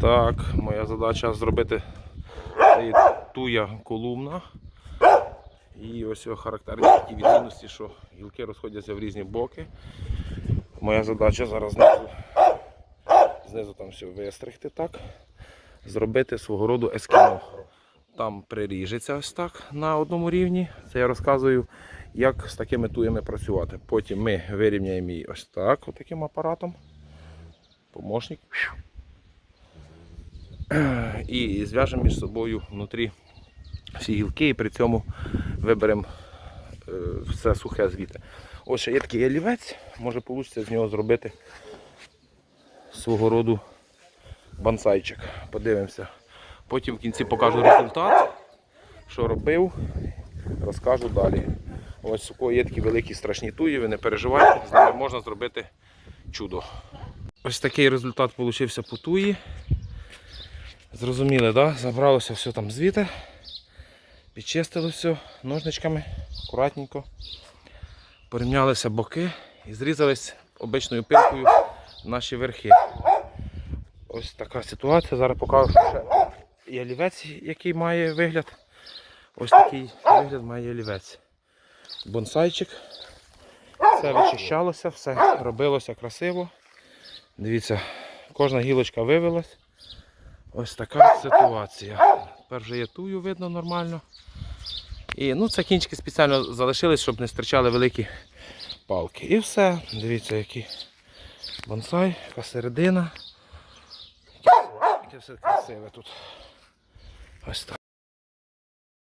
Так, моя задача зробити це є туя колумна. І ось його характерні такі відмінності, що гілки розходяться в різні боки. Моя задача зараз знизу, знизу там все вистригти так, зробити свого роду ескімо. Там приріжеться ось так на одному рівні. Це я розказую, як з такими туями працювати. Потім ми вирівняємо її ось так, таким апаратом. Помощник. І зв'яжемо між собою внутрі всі гілки і при цьому виберемо е, все сухе звідти. Ось ще є такий олівець, може вийде з нього зробити свого роду бонсайчик. Подивимося. Потім в кінці покажу результат, що робив, розкажу далі. Ось у є такі великі страшні туї, ви не переживайте, з ними можна зробити чудо. Ось такий результат вийшов по туї. Зрозуміли, да? забралося все там звідти. Підчистили все ножничками, акуратненько. Порівнялися боки і зрізались обичною пилкою наші верхи. Ось така ситуація. Зараз покажу що ще і олівець, який має вигляд. Ось такий вигляд має олівець. Бонсайчик. Все вичищалося, все робилося красиво. Дивіться, кожна гілочка вивелась. Ось така ситуація. Тепер вже є тую видно нормально. І ну, це кінчики спеціально залишились, щоб не стирчали великі палки. І все. Дивіться, який бонсай, яка середина. Яке все красиве тут. Ось так.